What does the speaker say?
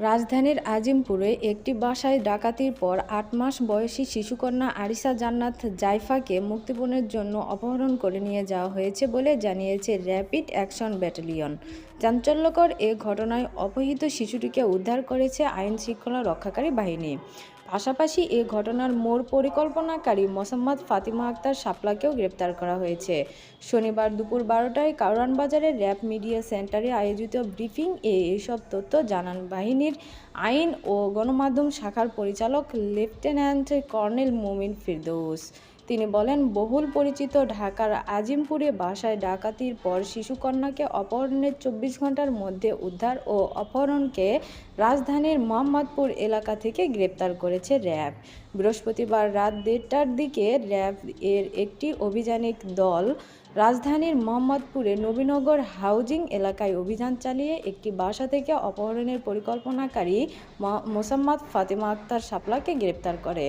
রাজধানীর আজিমপুরে একটি বাসায় ডাকাতির পর আট মাস বয়সী শিশুকন্যা আরিসা জান্নাত জাইফাকে মুক্তিপণের জন্য অপহরণ করে নিয়ে যাওয়া হয়েছে বলে জানিয়েছে র্যাপিড অ্যাকশন ব্যাটালিয়ন। চাঞ্চল্যকর এ ঘটনায় অপহৃত শিশুটিকে উদ্ধার করেছে আইন শৃঙ্খলা রক্ষাকারী বাহিনী। পাশাপাশি এ ঘটনার মোড় পরিকল্পনাকারী মোসাম্মদ ফাতিমা আক্তার শাপলাকেও গ্রেপ্তার করা হয়েছে। শনিবার দুপুর বারোটায় কারওয়ান বাজারের র্যাব মিডিয়া সেন্টারে আয়োজিত ব্রিফিং এ এসব তথ্য জানান বাহিনীর আইন ও গণমাধ্যম শাখার পরিচালক লেফটেন্যান্ট কর্নেল মুমিন ফিরদৌস। তিনি বলেন, বহুল পরিচিত ঢাকার আজিমপুরে বাসায় ডাকাতির পর শিশুকন্যাকে অপহরণের চব্বিশ ঘণ্টার মধ্যে উদ্ধার ও অপহরণকে রাজধানীর মোহাম্মদপুর এলাকা থেকে গ্রেপ্তার করেছে র্যাব। বৃহস্পতিবার রাত দেড়টার দিকে র্যাব এর একটি অভিযানিক দল রাজধানীর মোহাম্মদপুরে নবীনগর হাউজিং এলাকায় অভিযান চালিয়ে একটি বাসা থেকে অপহরণের পরিকল্পনাকারী মোসাম্মদ ফাতেমা আক্তার শাপলাকে গ্রেপ্তার করে।